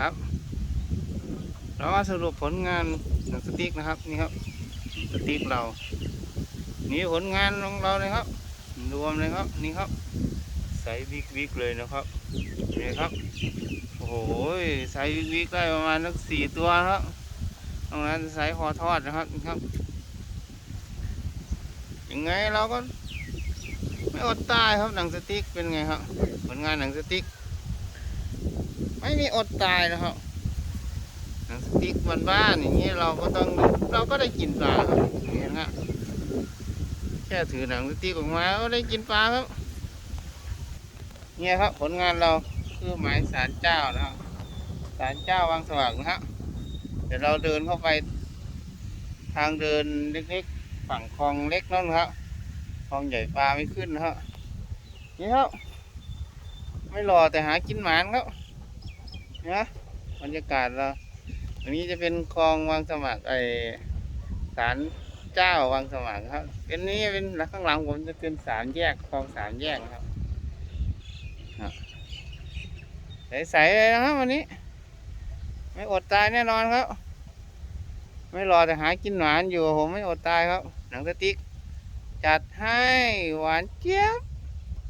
ครับเรามาสรุปผลงานหนังสติ๊กนะครับนี่ครับสติ๊กเรานี่ผลงานของเราเลยครับ รวมเลยครับนี่ครับ ใส่วิกวิกเลยนะครับนี่ครับโอ้โหใส่วิกวิกได้ประมาณสักสี่ตัวครับตรงนั้นใส่คอทอดนะครับนี่ครับยังไงเราก็ไม่อดตายครับหนังสติ๊กเป็นไงครับผลงานหนังสติ๊ก ไม่มีอดตายนะครับหนังสติ๊กบ้านๆอย่างนี้เราก็ต้องเราก็ได้กินปลาครับอย่นี้นะแค่ถือหนังสติ๊กออกมาก็ได้กินปลาครับ เนี่ยครับผลงานเราคือหมายสารเจ้านะครับสารเจ้าวังสว่างนะครับเดี๋ยวเราเดินเข้าไปทางเดินเล็กๆฝั่งคลองเล็กนั่นครับคลองใหญ่ปลาไม่ขึ้นนะครับนี่ครับ ไม่รอแต่หากินหมานครับนะบรรยากาศเราอันนี้จะเป็นคลองวังสมัครไอศาลเจ้าวังสมัครครับเป็นนี้เป็นข้างหลังผมจะเป็นสามแยกคลองสามแยกครับครับใสๆเลยนะครับวันนี้ ไม่อดตายแน่นอนครับ ไม่รอแต่หากินหวานอยู่ผมไม่อดตายครับ หนังสติ๊กจัดให้หวานเจี๊ยบ